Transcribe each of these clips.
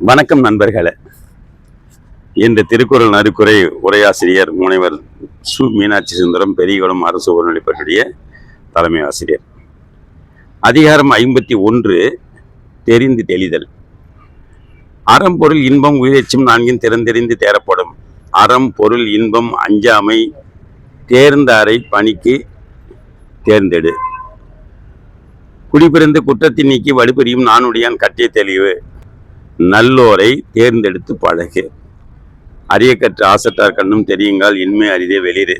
வணக்கம் நண்பர்களே. இந்த திருக்குறள் நறுக்குறை உரையாசிரியர் முனைவர் சு. மீனாட்சி சுந்தரம் பெரியகுளம் அரசு உயர்நிலைப்பள்ளியுடைய தலைமை ஆசிரியர். அதிகாரம் ஐம்பத்தி ஒன்று தெரிந்து தெளிதல். அறம் பொருள் இன்பம் உயிரெச்சும் நான்கின் திறந்தெறிந்து தேரப்படும் அறம் பொருள் இன்பம் அஞ்சாமை தேர்ந்தாரை பணிக்கு தேர்ந்தெடு. குடிபிறந்து குற்றத்தை நீக்கி வலுப்பெரியும் நானுடையான் கட்டிய தெளிவு. நல்லோரை தேர்ந்தெடுத்து பழகு. அரிய கற்ற ஆசட்டார் கண்ணும் தெரியுங்கால் இன்மை அரிதே வெளிரு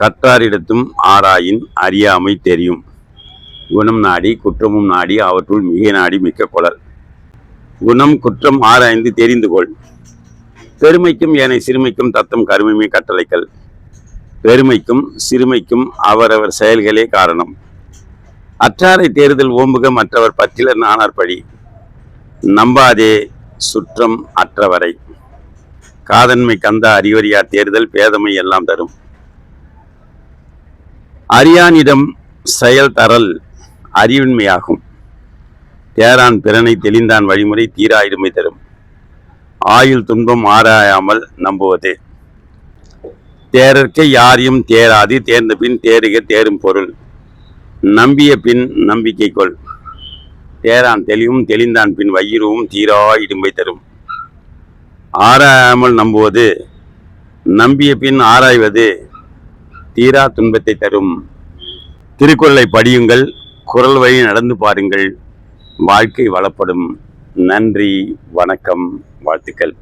கற்றாரிடத்தும் ஆராயின் அறியாமை தெரியும். குணம் நாடி குற்றமும் நாடி அவற்றுள் மிக நாடி மிக்க கொளல் குணம் குற்றம் ஆராய்ந்து தெரிந்து கொள். பெருமைக்கும் ஏனை சிறுமைக்கும் தத்தம் கருமைமை கட்டளைகள் பெருமைக்கும் சிறுமைக்கும் அவரவர் செயல்களே காரணம். அற்றாரை தேர்தல் ஓம்புக மற்றவர் பற்றிலர் நானார் பழி. நம்பாதே சுற்றம் அற்றவரை. காதன்மை கந்த அறிவறியார் தேர்தல் பேதமை எல்லாம் தரும். அரியானிடம் செயல் தரல் அறிவின்மையாகும். தேரான் பிறனை தெளிந்தான் வழிமுறை தீராயிடுமை தரும். ஆயுள் துன்பம் ஆராயாமல் நம்புவது. தேரற்க யாரையும் தேராது தேர்ந்த பின் தேறுக தேரும் பொருள். நம்பிய பின் நம்பிக்கை கொள். தேரான் தெளிவும் தெளிந்தான் பின் வயிறுவும் தீரா இடும்பை தரும். ஆராயாமல் நம்புவது நம்பிய பின் ஆராய்வது தீரா துன்பத்தை தரும். திருக்குறளை படியுங்கள் குரல் வழி நடந்து பாருங்கள் வாழ்க்கை வளப்படும். நன்றி வணக்கம் வாழ்த்துக்கள்.